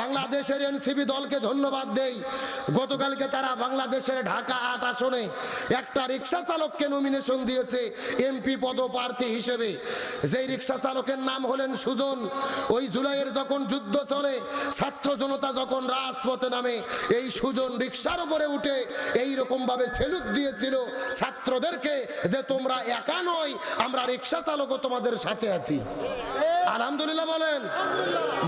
বাংলাদেশের এনসিপি দলকে ধন্যবাদ দেই। গতকালকে তারা বাংলাদেশের ঢাকা আট আসনে একটা রিক্সা চালককে নমিনেশন দিয়েছে এমপি পদপ্রার্থী হিসেবে। যেই রিক্সা চালকের নাম হলেন সুজন, ওই জুলাইয়ের যখন যুদ্ধ চলে, ছাত্র জনতা যখন রাজপথে নামে, এই সুজন রিক্সার উপরে উঠে এই রকম ভাবে সেলুট দিয়েছিল ছাত্রদেরকে যে তোমরা একা নয়, আমরা রিক্সা চালকও তোমাদের সাথে আছি। আলহামদুলিল্লাহ বলেন।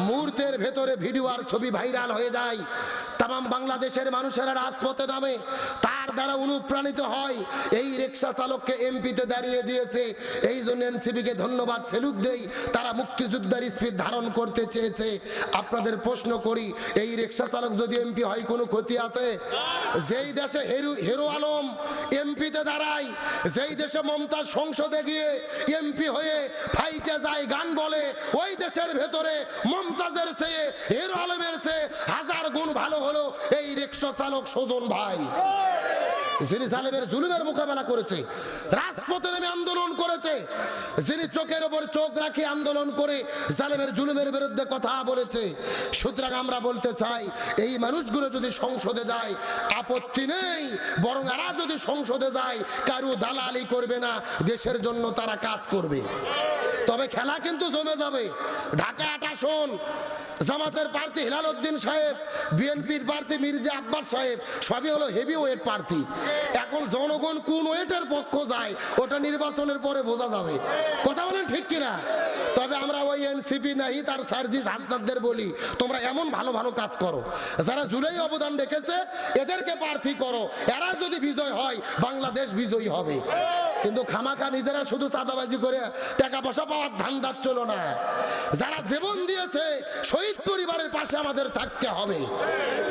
মুহূর্তের ভেতরে ভিডিও আর ছবি ভাইরাল হয়ে যায়। তাম বাংলাদেশের মানুষেরা রাজপথে নামে। তার দ্বারা অনুপ্রাণিত হয়। এই রিক্সা চালককে এমপিতে দাঁড়িয়ে দিয়েছে। এই জন্য এনসিপিকে ধন্যবাদ সেলুট দেই। তারা মুক্তিযোদ্ধার স্পিড ধারণ করতে চেয়েছে। আপনাদের প্রশ্ন করি, এই রিক্সা চালক যদি এমপি হয়, কোনো ক্ষতি আছে? যেই দেশে হেরু, হেরো আলম এমপিতে দাঁড়ায়, যেই দেশে মমতাজ সংসদে গিয়ে এমপি হয়ে ফাইটে যায় গান বলে, ওই দেশের ভেতরে মমতাজের চেয়ে হিরো আলমের ভালো হলো। এই রিক্সা চালক সুজন ভাই। যিনি জালেমের জুলুমের মোকাবেলা করেছে, রাজপথে নেমে আন্দোলন করেছে, যিনি চোখের ওপর চোখ রাখি আন্দোলন করে জালেমের জুলুমের বিরুদ্ধে কথা বলেছে, সুতরাং আমরা বলতে চাই, এই মানুষগুলো যদি সংসদে যায়, আপত্তি নেই, বরং এরা যদি সংসদে যায়, কারু দালালি করবে না, দেশের জন্য তারা কাজ করবে। তবে খেলা কিন্তু জমে যাবে। ঢাকা আট আসন, জামাতের প্রার্থী হিলাল উদ্দিন সাহেব, বিএনপির প্রার্থী মির্জা আব্বাস সাহেব, সবই হলো হেভি ওয়েট প্রার্থী। এখন জনগণ কোন ওয়েটের পক্ষ যায়, ওটা নির্বাচনের পরে বোঝা যাবে। কথা বলেন ঠিক কিনা? তবে আমরা ওই এনসিপি নাই, তার সার্জিস হাসদারদের বলি, তোমরা এমন ভালো ভালো কাজ করো। যারা জুলাই অবদান রেখেছে, এদেরকে প্রার্থী করো। এরা যদি বিজয় হয়, বাংলাদেশ বিজয়ী হবে। কিন্তু খামাখা নিজেরা শুধু চাঁদাবাজি করে টাকা পয়সা পাওয়ার ধান্দা চলো না। যারা জীবন দিয়েছে পাশে আমাদের থাকতে হবে।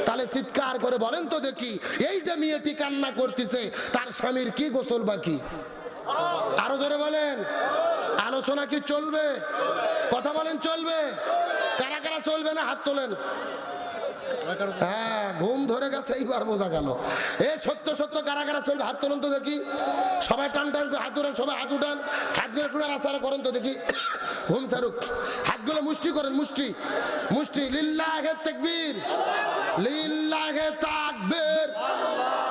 তাহলে চিৎকার করে বলেন তো দেখি, এই যে মেয়েটি কান্না করতেছে, তার স্বামীর কি গোসল বাকি? আরও ধরে বলেন, আলোচনা কি চলবে? কথা বলেন, চলবে? কারা কারা চলবে না? হাত তোলেন। হ্যাঁ কারা কারা চলবে? হাত তুলুন তো দেখি। সবাই টান টান হাত উঠান সবাই হাত উঠান। হাতগুলো টুনার আসার করেন তো দেখি। ঘুম সারুক। হাতগুলো মুষ্টি করেন, মুষ্টি। মুষ্টি। লিল্লাহে তাকবীর। লিল্লাহে তাকবীর। আজকের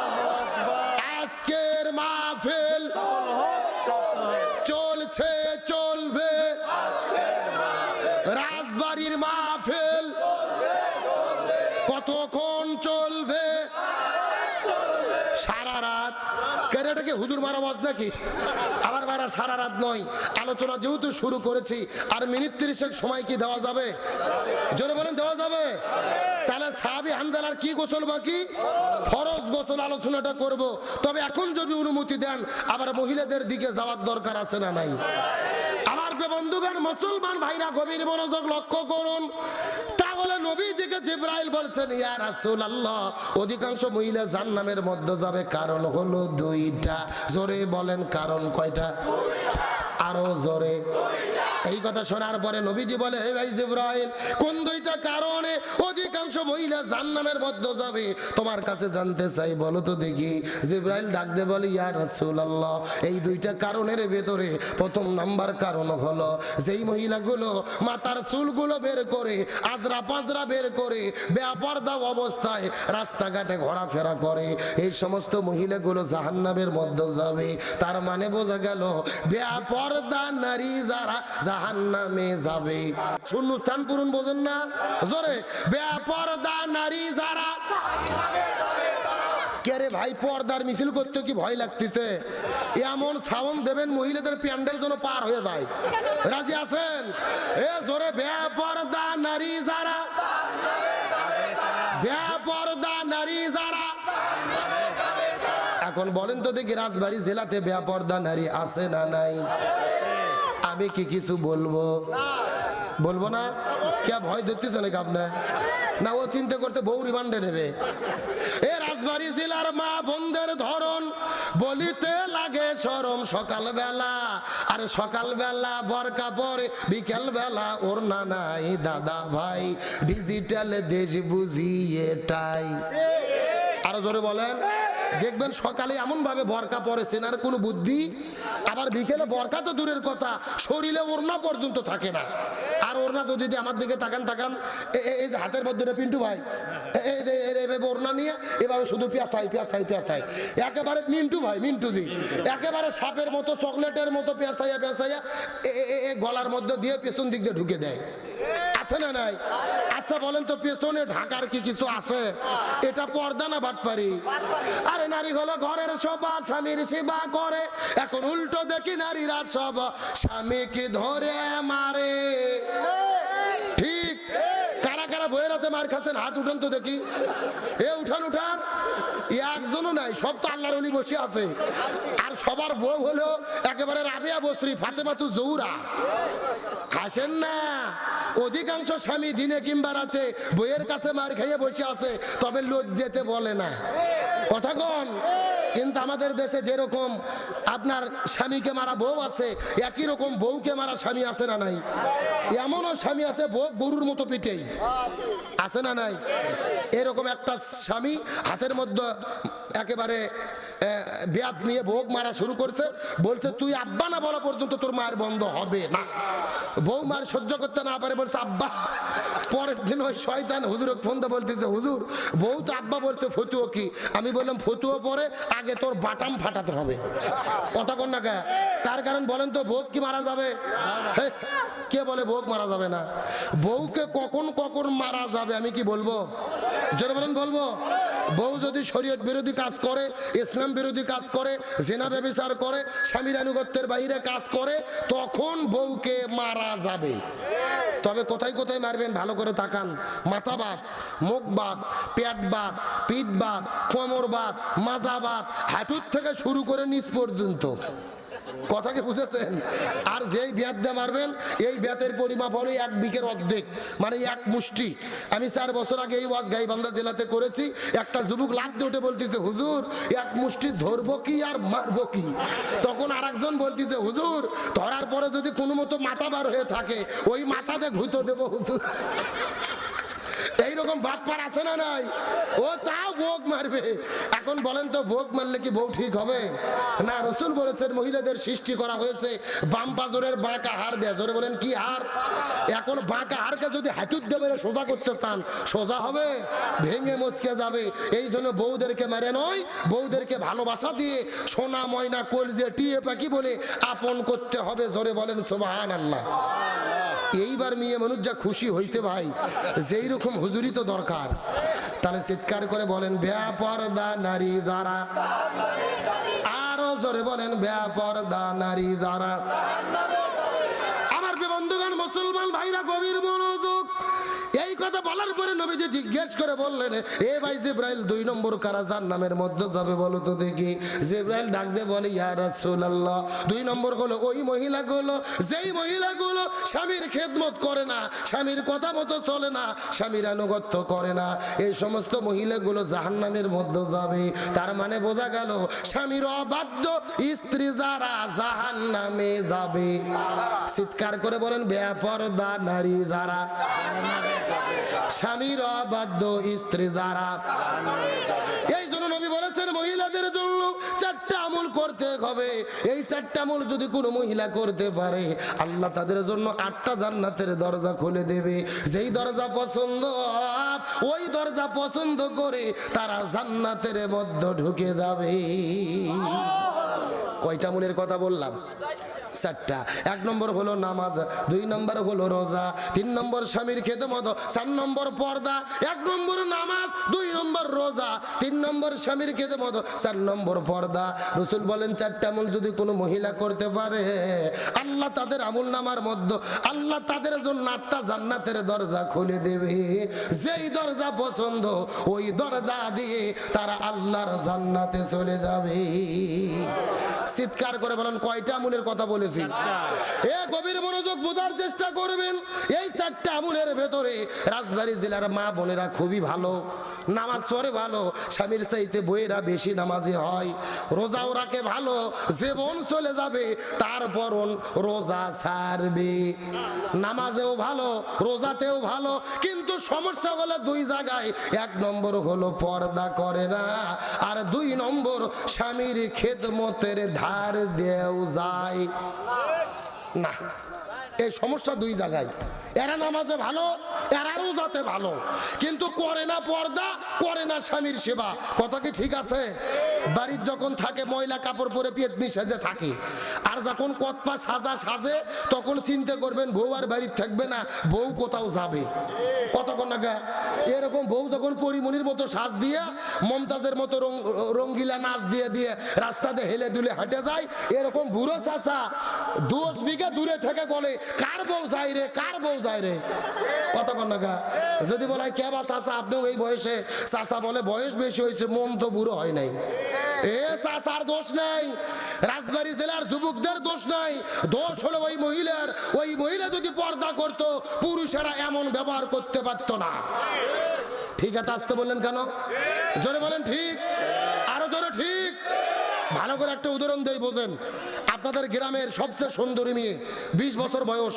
ওয়াজ নাকি? আবার বাইরা সারা রাত নয়। আলোচনা যেহেতু শুরু করেছি, আর মিনিট তিরিশেক সময় কি দেওয়া যাবে? জোরে বলেন, দেওয়া যাবে? তাহলে সাহাবি হামজালার কি গোসল বাকি? ফরজ গোসল আলোচনাটা করব। তবে এখন যদি অনুমতি দেন, আবার মহিলাদের দিকে যাওয়ার দরকার আছে না নাই? আমার বন্ধুগণ, মুসলমান ভাইরা গভীর মনোযোগ লক্ষ্য করুন। নবীজিকে জিব্রাইল বলছেন, ইয়া রাসূলুল্লাহ, অধিকাংশ মহিলা জান্নামের মধ্যে যাবে। কারণ হলো দুইটা। জোরে বলেন, কারণ কয়টা? আরও জোরে। এই কথা শোনার পরে নবীজি বলে, হে ভাই জিব্রাইল, কোন দুইটা কারণে অধিকাংশ মহিলা জান্নামের মধ্যে যাবে? তোমার কাছে জানতে চাই, বলো তো দেখি। জিব্রাইল ডাক দে বলে, ইয়া রাসূলুল্লাহ, এই দুইটা কারণের ভেতরে প্রথম নাম্বার কারণ হলো, যেই মহিলাগুলো মাথার চুলগুলো বের করে আজরা পাজরা বের করে বেপর্দা অবস্থায় রাস্তাঘাটে ঘোরাফেরা করে, এই সমস্ত মহিলাগুলো জাহান্নামের মধ্যে যাবে। তার মানে বোঝা গেল, বেপর্দা নারী যারা জাহান্নামে যাবে। শূন্যস্থান পূরণ বোঝেন না? জোরে নারী যারা কে ভাই, পর্দার মিছিল করতে কি ভয় লাগতেছে? এমন দেবেন, মহিলাদের প্যান্ডেল যেন পার হয়ে যায়। রাজি আছেন? এ জোরে নারী যারা নারী যারা এখন বলেন তো দেখি রাজবাড়ি জেলাতে বেপর্দা নারী আছে না নাই? আমি কি কিছু বলব? বলব না? কে ভয় ধরতেছে নাকি আপনার না, ও চিন্তা করছে বউ রিমান্ডে নেবে। এ রাজবাড়ি জেলার মা বন্ধের ধরন, বলিতে লাগে সরম সকাল বেলা আর সকাল বেলা বরকা পরে বিকেল বেলা ওর না নাই, দাদা ভাই। ডিজিটাল দেশ বুঝি এটাই। আরও জোরে বলেন। দেখবেন সকালে এমন ভাবে বরকা পরে, সেনার কোনো বুদ্ধি। আবার বিকেলে বরকা তো দূরের কথা, শরীরে ওড়না পর্যন্ত থাকে না। আর আর ওর না যদি আমার দিকে তাকান তাকান এই যে হাতের মধ্যে পিন্টু ভাই, এ- এই যে- এই- এভাবে ওড়না নিয়ে এভাবে শুধু পেঁচাই পেঁচাই পেঁচাই একেবারে মিন্টু ভাই, মিন্টু দি। একেবারে সাপের মতো, চকলেটের মতো পেঁচাইয়া পেঁচাইয়া এ, গলার মধ্যে দিয়ে পেছন দিক দিয়ে ঢুকে দেয়। আছে না নাই? আচ্ছা বলেন তো পেছনে ঢাকার কি কিছু আছে? এটা পর্দা না বাটপারি? আরে, নারী হলো ঘরের সবার স্বামীর সেবা করে। এখন উল্টো দেখি নারীরা সব। স্বামীকে ধরে মারে ঠিক কারা কারা বইয়ের হাতে মার খাচ্ছেন, হাত উঠান তো দেখি। এ উঠান উঠান। একজনও নাই, সব তো আল্লাহর অলি বসে আছে। আর সবার বউ হলো একেবারে রাবিয়া বস্ত্রী ফাতেমাতু জৌরা আসেন না। অধিকাংশ স্বামী দিনে কিংবা রাতে বইয়ের কাছে মার খাইয়ে বসে আছে, তবে লোক লজ্জেতে বলে না। কথা কন। কিন্তু আমাদের দেশে যেরকম আপনার স্বামীকে মারা বউ আছে, একই রকম বউকে মারা স্বামী আছে না নাই? এমনও স্বামী আছে, বউ গরুর মতো পিঠেই। আছে না নাই? এরকম একটা স্বামী, হাতের মধ্যে একেবারে ব্যাত নিয়ে ভোগ মারা শুরু করছে। বলছে, তুই আব্বা না বলা পর্যন্ত তোর মায়ের বন্ধ হবে না। বউ মার সহ্য করতে না পারে, বলছে, আব্বা। পরের দিন ওই শয়তান হুজুর ফোন বলতেছে, হুজুর, বউ তো আব্বা বলছে ফতুও কি? আমি বললাম ফতুও পরে, আগে তোর বাটাম ফাটাতে হবে। কথা কন না? তার কারণ বলেন তো, ভোগ কি মারা যাবে? কে বলে ভোগ মারা যাবে না? বউকে কখন কখন মারা যাবে, আমি কি বলব? জোরে বলেন, বলব? বউ যদি শরীয়ত বিরোধী কাজ করে, ইসলাম বিরোধী কাজ করে, জেনা ব্যবচার করে স্বামীর আনুগত্যের বাইরে কাজ করে, তখন বউকে মারা যাবে। তবে কোথায় কোথায় মারবেন? ভালো করে তাকান। মাথা বাদ, মুখ বাদ, পেট বাদ, পিঠ বাদ, কোমর বাদ, মাজা বাদ, হাঁটুর থেকে শুরু করে নিচ পর্যন্ত। কথা কি বুঝেছেন? আর যেই ব্যাত দিয়ে মারবেন, এই ব্যাতের পরিমাপ হলো এক বিকের অর্ধেক মানে এক মুষ্টি। আমি চার বছর আগে এই ওয়াজ গাইবান্ধা জেলাতে করেছি, একটা যুবক লাভ উঠে বলতেছে, হুজুর, এক মুষ্টি ধরবো কি আর মারবো কি? তখন আর একজন বলতেছে, হুজুর, ধরার পরে যদি কোনো মতো মাথা বার হয়ে থাকে, ওই মাথাতে ঘুতো দেবো, হুজুর। এইরকম বাটপার আছে না নাই? ও তাও ভোগ মারবে। এখন বলেন তো ভোগ মারলে কি বউ ঠিক হবে? না, রসুল বলেছেন, মহিলাদের সৃষ্টি করা হয়েছে, বাম পাজরের বাঁকা হার দেয়। জোরে বলেন, কি হার এখন বাঁকা হারকে যদি হাঁটুর দেবে সোজা করতে চান, সোজা হবে, ভেঙে মচকে যাবে। এই জন্য বউদেরকে মেরে নয়, বউদেরকে ভালোবাসা দিয়ে সোনা, ময়না, কলজে, টিয়ে পাখি বলে আপন করতে হবে। জোরে বলেন সোবাহান আল্লাহ এইবার মেয়ে মানুষ যা খুশি হয়েছে ভাই। যেই রকম হুজুরি তো দরকার। তাহলে চিৎকার করে বলেন ব্যাপরদা নারী যারা। আরও জোরে বলেন ব্যাপরদা নারী যারা। আমার বন্ধুগণ, মুসলমান ভাইরা গভীর কথা বলার পরে নবীজি জিজ্ঞেস করে বললেন, এ ভাই জিব্রাইল, দুই নম্বর কারা যার নামের মধ্যে যাবে বলো তো দেখি। জিব্রাইল ডাক দিয়ে বলে, ইয়া রাসূলুল্লাহ। দুই নম্বর হলো ওই মহিলাগুলো, যেই মহিলাগুলো স্বামীর খেদমত করে না, স্বামীর কথা মতো চলে না, স্বামীর আনুগত্য করে না, এই সমস্ত মহিলাগুলো জাহান্নামের মধ্যে যাবে। তার মানে বোঝা গেল, স্বামীর অবাধ্য স্ত্রী যারা জাহান্নামে যাবে। চিৎকার করে বলেন, বেপরদা নারী যারা স্বামীর অবাধ্য স্ত্রী যারা। এই জন্য নবী বলেছেন, মহিলাদের জন্য চারটা আমল করতে হবে। এই চারটা আমল যদি কোনো মহিলা করতে পারে, আল্লাহ তাদের জন্য আটটা জান্নাতের দরজা খুলে দেবে। যেই দরজা পছন্দ, ওই দরজা পছন্দ করে তারা জান্নাতের মধ্যে ঢুকে যাবে। কয়টা আমলের কথা বললাম? চারটা। এক নম্বর হলো নামাজ, দুই নম্বর হলো রোজা, তিন নম্বর স্বামীর খেতে মতো চার নম্বর পর্দা, এক নম্বর নামাজ, দুই নম্বর রোজা, তিন নম্বর স্বামীর খেতে মতো চার নম্বর পর্দা। রসুল বলেন, চারটা আমল যদি কোনো মহিলা করতে পারে, আল্লাহ তাদের আমল নামার মধ্যে, আল্লাহ তাদের জন্য আটটা জান্নাতের দরজা খুলে দেবে। যেই দরজা পছন্দ, ওই দরজা দিয়ে তারা আল্লাহর জান্নাতে চলে যাবে। চিৎকার করে বলেন, কয়টা আমলের কথা বলেছি এ গভীর মনোযোগ বোঝার চেষ্টা করবেন। এই চারটা আমলের ভেতরে রাজবাড়ী জেলার মা বোনেরা খুবই ভালো, নামাজ পড়ে ভালো, স্বামীর চাইতে বইয়েরা বেশি নামাজি হয়। রোজাও রাখে ভালো, জীবন চলে যাবে তারপর রোজা ছাড়বে। নামাজেও ভালো, রোজাতেও ভালো, কিন্তু সমস্যা হলো দুই জায়গায়। এক নম্বর হলো পর্দা করে না, আর দুই নম্বর স্বামীর খেদমতের ধার দেও যায়। না। এই সমস্যা দুই জায়গায়। এরা নামাজে ভালো এরারও যাতে ভালো। কিন্তু করে না পর্দা, করে না স্বামীর সেবা। কথা কি ঠিক আছে? বাড়ির যখন থাকে, ময়লা কাপড় পরে পেতনি সেজে থাকে। আর যখন কতপা সাজা সাজে, তখন চিন্তা করবেন, বউ আর বাড়ির থাকবে না, বউ কোথাও যাবে? কতক্ষণ আগে? এরকম বউ যখন পরিমণির মতো সাজ দিয়ে, মমতাজের মতো রঙ্গিলা নাচ দিয়ে দিয়ে রাস্তাতে হেলে দুলে হাঁটে যায়, এরকম বুড়ো চাচা দশ বিঘা দূরে থেকে বলে, কার বউ যায় রে, কার বউ যায় রে? কতক্ষণ নাগা যদি বলে, কে বা চাচা, আপনিও এই বয়সে? চাচা বলে, বয়স বেশি হয়েছে মন তো বুড়ো হয় নাই। এ দোষ নাই। রাজবাড়ি জেলার যুবকদের দোষ নাই। দোষ হলো ওই মহিলার। ওই মহিলা যদি পর্দা করত, পুরুষেরা এমন ব্যবহার করতে পারত না। ঠিক আছে, আসতে বললেন কেন? জোরে বলেন ঠিক। আরও জোরে ঠিক। ভালো করে একটা উদাহরণ দেয় বোঝেন। আপনাদের গ্রামের সবচেয়ে সুন্দরী মেয়ে, বিশ বছর বয়স,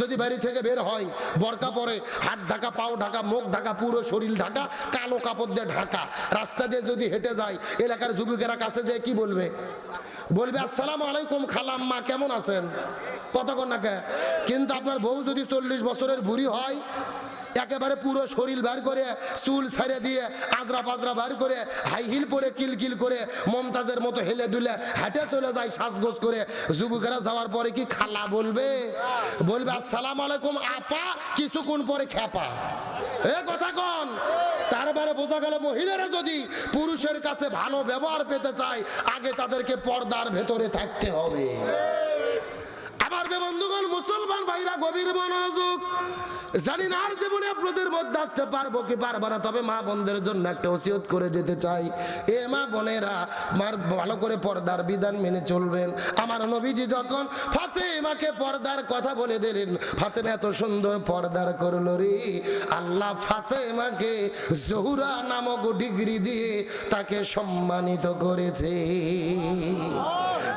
যদি বাড়ি থেকে বের হয়, বরকা পরে, হাত ঢাকা, পাও ঢাকা, মুখ ঢাকা, পুরো শরীর ঢাকা, কালো কাপড় দিয়ে ঢাকা। রাস্তা দিয়ে যদি হেঁটে যায়, এলাকার যুবকেরা কাছে যে কি বলবে? বলবে, আসসালামু আলাইকুম খালাম মা কেমন আছেন? কতক্ষণ নাকে কিন্তু আপনার বউ যদি চল্লিশ বছরের বুড়ি হয় একেবারে পুরো শরীর বার করে, চুল ছেড়ে দিয়ে, আজরা পাজরা বার করে, হাই হিল পরে কিল কিল করে, মমতাজের মতো হেলে দুলে হাঁটে চলে যায় সাজগোজ করে। যুবকেরা যাওয়ার পরে কি খালা বলবে? বলবে, আসসালাম আলাইকুম, আপা, কিছুক্ষণ পরে খেপা এ কথা কন। তারপরে বোঝা গেল, মহিলারা যদি পুরুষের কাছে ভালো ব্যবহার পেতে চায়, আগে তাদেরকে পর্দার ভেতরে থাকতে হবে। যে বন্ধুগণ, মুসলমান ভাইরা গভীর মনোযোগ। জানি না আর জীবনে আপনাদের মধ্যে আসতে পারব কি পারব না, তবে মা বোনদের জন্য একটা ওসিয়ত করে যেতে চাই। এ মা বোনেরা, মার ভালো করে পর্দার বিধান মেনে চলবেন। আমার নবীজি যখন ফাতেমাকে পর্দার কথা বলে দিলেন, ফাতেমা এত সুন্দর পর্দার করল রে। আল্লাহ ফাতেমাকে জহুরা নামক ডিগ্রি দিয়ে তাকে সম্মানিত করেছে।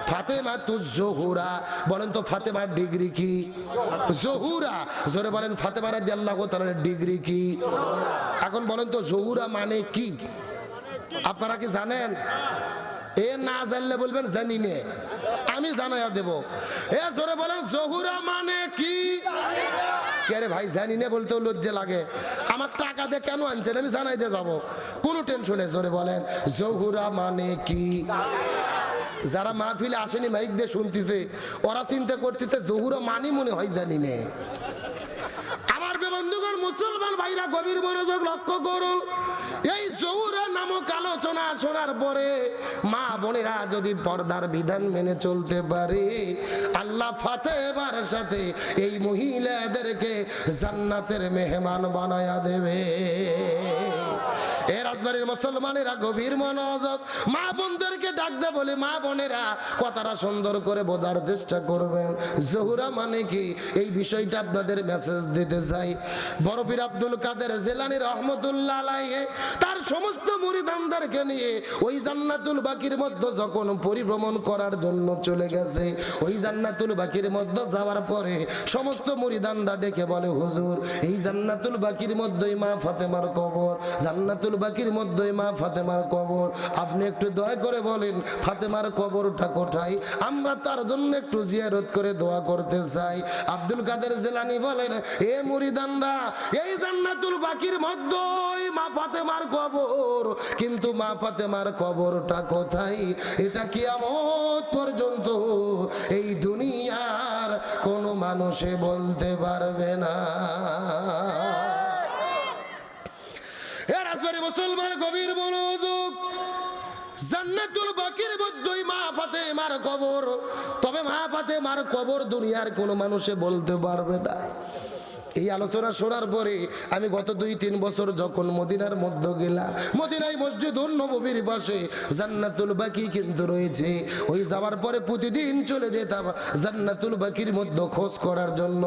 ফাতেমা তু জহুরা। বলেন তো ফাতেমার ডিগ্রি কি? জহুরা। জোরে বলেন, ফাতেমা রাজি আল্লাহ তাআলার ডিগ্রি কি? এখন বলেন তো জহুরা মানে কি? আপনারা কি জানেন? এ না জানলে বলবেন, জানি নে। আমি জানাইয়া দেব। এ জোরে বলেন, জহুরা মানে কি? কে রে ভাই, জানি না বলতেও লজ্জা লাগে। আমার টাকা দিয়ে কেন আনছেন? আমি জানাই দিয়ে যাব। কোনো টেনশনে জোরে বলেন, জহুরা মানে কি? যারা মাহফিলে আসেনি, মাইক দিয়ে শুনতেছে, ওরা চিন্তা করতেছে, জহুরা মানি মনে হয় জানি নে। আমার বন্ধুগণ, মুসলমান ভাইরা গভীর মনোযোগ লক্ষ্য করুন। এই জহুরা নামক আলোচনা শোনার পরে মা বোনেরা যদি পর্দার বিধান মেনে চলতে পারে, আল্লাহ ফাতেমার সাথে এই মহিলাদেরকে জান্নাতের মেহমান বানায়া দেবে। মানে আপনাদের মেসেজ দিতে চাই। বরফির আব্দুল কাদের জেলানি রহমতুল্লাহ তার সমস্ত নিয়ে ওই জান্নাতুল বাকির মধ্যে যখন পরিভ্রমণ করার জন্য চলে গেছে, ওই জান্নাতুল বাকির মধ্যে যাওয়ার পরে সমস্ত মুরিদানরা ডেকে বলে, হুজুর, এই জান্নাতুল বাকির মধ্যেই মা ফাতেমার কবর, জান্নাতুল বাকির মধ্যেই মা ফাতেমার কবর। আপনি একটু দয়া করে বলেন, ফাতেমার কবরটা কোথায়? আমরা তার জন্য একটু জিয়ারত করে দোয়া করতে চাই। আব্দুল কাদের জেলানি বলেন, এ মুরিদানরা, এই জান্নাতুল বাকির মধ্যেই মা ফাতেমার কবর। কিন্তু মা ফাতেমার কবরটা কোথায়? এটা কিয়ামত পর্যন্ত এই দুনিয়ার কোনো মানুষে বলতে পারবে না। মুসলমান গভীর মনোযোগ। জান্নাতুল বাকির মধ্যেই মা ফাতে মার কবর। তবে মা ফাতেমার কবর দুনিয়ার কোনো মানুষে বলতে পারবে না। এই আলোচনা শোনার পরে আমি গত দুই, তিন বছর যখন মদিনার মধ্যে গেলাম, মদিনায় মসজিদ নবীর পাশে জান্নাতুল বাকি কিন্তু রয়েছে। ওই যাওয়ার পরে প্রতিদিন চলে যেতাম জান্নাতুল বাকির মধ্যে খোঁজ করার জন্য।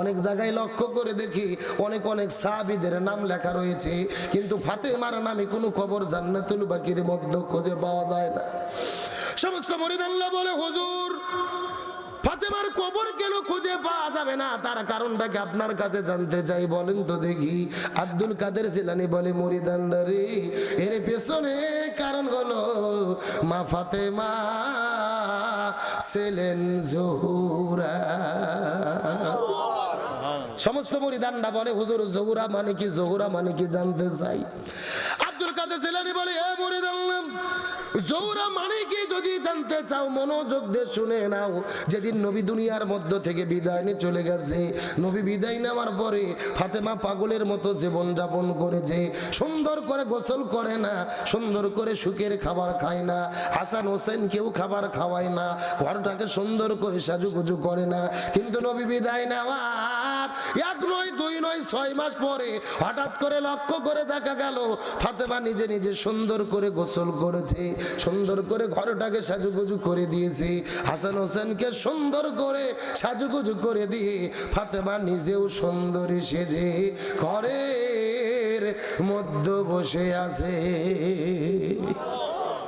অনেক জায়গায় লক্ষ্য করে দেখি অনেক অনেক সাহাবিদের নাম লেখা রয়েছে। কিন্তু ফাতেমার নামে কোনো খবর জান্নাতুল বাকির মধ্যে খুঁজে পাওয়া যায় না। সমস্ত মরিদাল্লাহ বলে, হুজুর ফাতেমার কবর কেন খুঁজে পাওয়া যাবে না? তার কারণটাকে আপনার কাছে জানতে চাই বলেন তো দেখি। আব্দুল কাদের জিলানি বলে মরিদান্ডা রে, এর পেছনে কারণ হলো মা ফাতেমা ছিলেন জহুরা। সমস্ত মরিদানরা বলে, হুজুর, জহুরা মানে কি? জহুরা মানে কি জানতে চাই। কাদের জেলানি বলে, এ মরে মরিদান জৌরা মানে কি? যদি জানতে চাও, মনোযোগ দিয়ে শুনে নাও। যেদিন নবী দুনিয়ার মধ্য থেকে বিদায় নিয়ে চলে গেছে। নবী বিদায় নেওয়ার পরে ফাতেমা পাগলের মতো জীবন যাপন করেছে। সুন্দর করে গোসল করে না, সুন্দর করে সুখের খাবার খায় না। হাসান হোসেন কেউ খাবার খাওয়ায় না, ঘরটাকে সুন্দর করে সাজুগুজু করে না। কিন্তু নবী বিদায় নেওয়ার এক নয়, দুই নয়, ছয় মাস পরে হঠাৎ করে লক্ষ্য করে দেখা গেল, ফাতেমা নিজে নিজে সুন্দর করে গোসল করেছে, সুন্দর করে ঘরটাকে সাজুগুজু করে দিয়েছে, হাসান হোসেনকে সুন্দর করে সাজুগুজু করে দিয়ে ফাতেমা নিজেও সুন্দরী সেজে ঘরের মধ্য বসে আছে।